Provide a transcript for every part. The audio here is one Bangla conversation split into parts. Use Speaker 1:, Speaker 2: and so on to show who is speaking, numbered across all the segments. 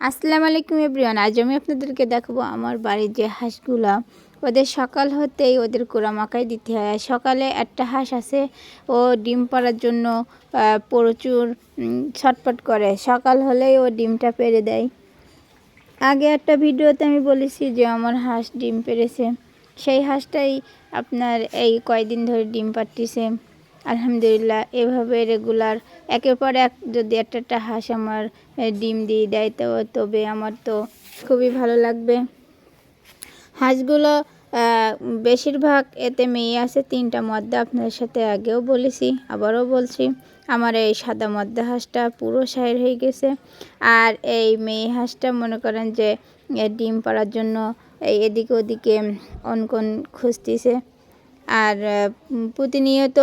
Speaker 1: আসসালামু আলাইকুম এভরিওয়ান আজ আমি আপনাদেরকে দেখাবো আমার বাড়ির যে হাঁসগুলা। ওদের সকাল হতেই ওদের কোড়া মাকাই দিতে হয়। সকালে একটা হাঁস আছে ও ডিম পাড়ার জন্য প্রচুর উম, ছটফট করে। সকাল হলেই ও ডিমটা পেরে দেয়। আগে একটা ভিডিওতে আমি বলেছি যে আমার হাঁস ডিম পেরেছে সেই হাঁসটাই আপনার এই কয়দিন ধরে ডিম পাড়তিছে। আলহামদুলিল্লাহ, এভাবে রেগুলার একের পর এক যদি একটা একটা হাঁস আমার ডিম দিয়ে দেয়, তো, তবে আমার তো খুবই ভালো লাগবে। হাঁসগুলো বেশিরভাগ এতে মেয়ে আছে, তিনটা মদ্দা আপনাদের সাথে আগেও বলেছি, আবারও বলছি। আমার এই সাদা মদ্দা হাঁসটা পুরো সাইড হয়ে গেছে। আর এই মেয়ে হাঁসটা মনে করেন যে ডিম পাড়ার জন্য এই এদিকে ওদিকে অনকন খুঁজতেছে। আর প্রতিনিয়ত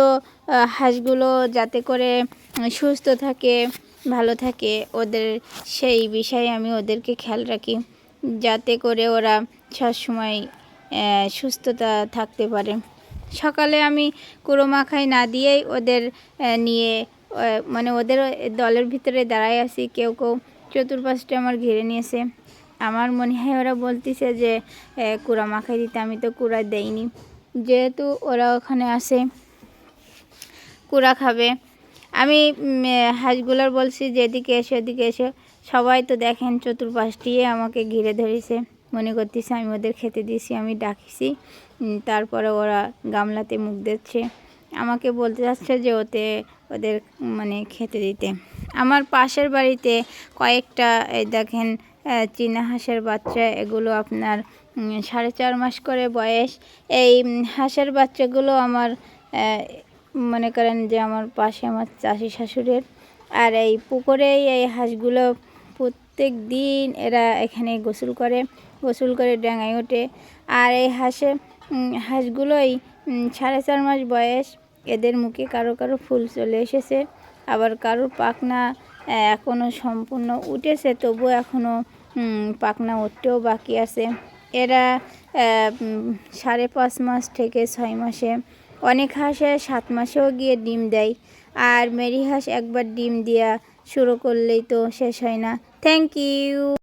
Speaker 1: হাঁসগুলো যাতে করে সুস্থ থাকে, ভালো থাকে, ওদের সেই বিষয়ে আমি ওদেরকে খেয়াল রাখি। যাতে করে ওরা সবসময় সুস্থতা থাকতে পারে। সকালে আমি কুড়ো মাখাই না দিয়েই ওদের নিয়ে মানে ওদের দলের ভিতরে দাঁড়ায় আছি। কেউ কেউ চতুর্পাশটা আমার ঘিরে নিয়েছে। আমার মনে হয় ওরা বলতেছে যে কুড়া মাখাই দিতে আমি তো কুড়া দেইনি। যেহেতু ওরা ওখানে আসে, কুড়া খাবে। আমি হাঁসগুলোর বলছি যে এদিকে এসো এদিকে এসো। সবাই তো দেখেন, চতুর্পাশ দিয়ে আমাকে ঘিরে ধরেছে। মনে করতেছে আমি ওদের খেতে দিয়েছি, আমি ডাকিছি। তারপরে ওরা গামলাতে মুখ দিচ্ছে। আমাকে বলতে যাচ্ছে যে, ওতে, ওদের মানে খেতে দিতে। আমার পাশের বাড়িতে কয়েকটা, এই দেখেন চীনা হাঁসের বাচ্চা, এগুলো আপনার সাড়ে চার মাস করে বয়স। এই হাঁসের বাচ্চাগুলো আমার মনে করেন যে আমার পাশে আমার চাষি শাশুড়ের। আর এই পুকুরেই এই হাঁসগুলো প্রত্যেক দিন এরা এখানে গোসল করে গোসল করে ডাঙায় ওঠে। আর এই হাঁসে হাঁসগুলোই সাড়ে চার মাস বয়স। এদের মুখে কারও কারও ফুল চলে এসেছে আবার কারোর পাখনা আহ, এখনও সম্পূর্ণ উঠেছে তবু এখনও উম, পাখনা উঠতেও বাকি আছে। এরা সাড়ে পাঁচ মাস থেকে ছয় মাসে। অনেক হাঁসে সাত মাসেও গিয়ে ডিম দেয়। আর মেরি হাঁস একবার ডিম দেওয়া শুরু করলেই তো শেষ হয় না। Thank you